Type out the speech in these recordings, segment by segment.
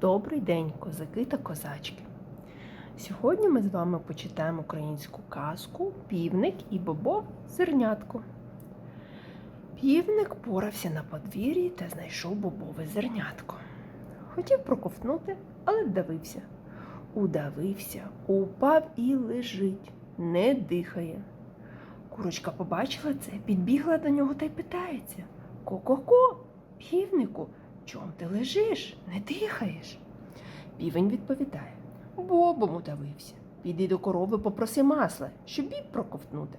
Добрий день, козаки та козачки. Сьогодні ми з вами почитаємо українську казку Півник і бобов зернятко. Півник порався на подвір'ї та знайшов бобове зернятко. Хотів проковтнути, але вдавився. Удавився, упав і лежить, не дихає. Курочка побачила це, підбігла до нього та й питається Ко-ко-ко, півнику, чом ти лежиш, не дихаєш? Півень відповідає Бобом удавився. Піди до корови, попроси масла, щоб біб проковтнути.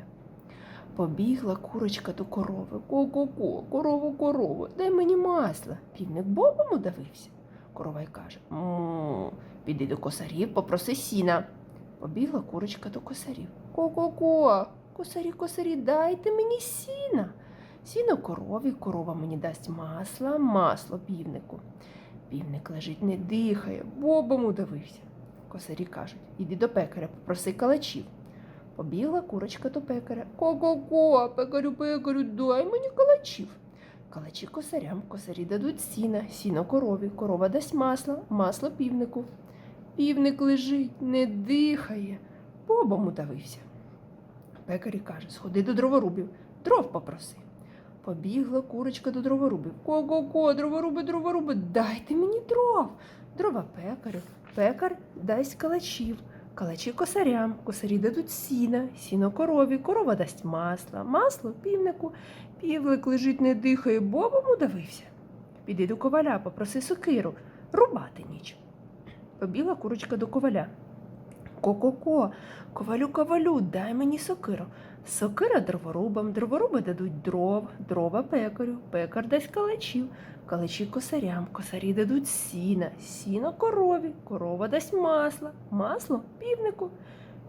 Побігла курочка до корови. Ко-ко-ко, корову, корову, дай мені масла. Півник бобом удавився. Корова й каже му піди до косарів, попроси сіна. Побігла курочка до косарів. Ко-ко-ко, косарі, косарі, дайте мені сіна. Сіно корові, корова мені дасть масла, масло півнику. Півник лежить, не дихає, бобом удавився. Косарі кажуть, іди до пекаря, попроси калачів. Побігла курочка до пекаря. Ко-ко-ко, пекарю, пекарю, дай мені калачів. Калачі косарям, косарі дадуть сіна, сіно корові, корова дасть масло, масло півнику. Півник лежить, не дихає, бобом удавився. Пекарі каже, сходи до дроворубів, дров попроси. Побігла курочка до дроворубів. Ко-ко-ко, дроворуби, дроворуби, дайте мені дров. Дрова пекарю, пекар дасть калачів, калачі косарям, косарі дадуть сіна, сіно корові, корова дасть масла, масло півнику. Півник лежить, не дихає, бобом удавився. Піди до коваля, попроси сокиру, рубати ніч. Побігла курочка до коваля. Ко-ко-ко, ковалю, ковалю, дай мені сокиру. Сокира дроворубам, дроворуби дадуть дров, дрова пекарю, пекар дасть калачів, калачі косарям, косарі дадуть сіна, сіно корові, корова дасть масло, масло півнику.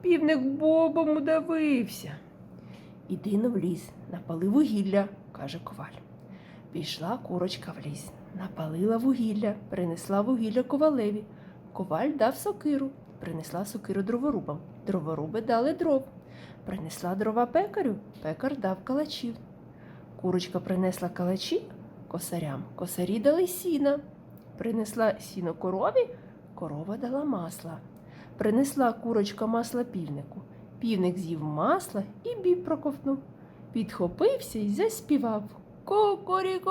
Півник бобом удавився. Іди на в ліс, напали вугілля, каже коваль. Пішла курочка в ліс, напалила вугілля, принесла вугілля ковалеві. Коваль дав сокиру, принесла сокиру дроворубам. Дроворуби дали дров. Принесла дрова пекарю, пекар дав калачів. Курочка принесла калачі косарям, косарі дали сіна. Принесла сіно корові, корова дала масла. Принесла курочка масла півнику. Півник з'їв масла і біб проковтнув. Підхопився і заспівав Кукуріку.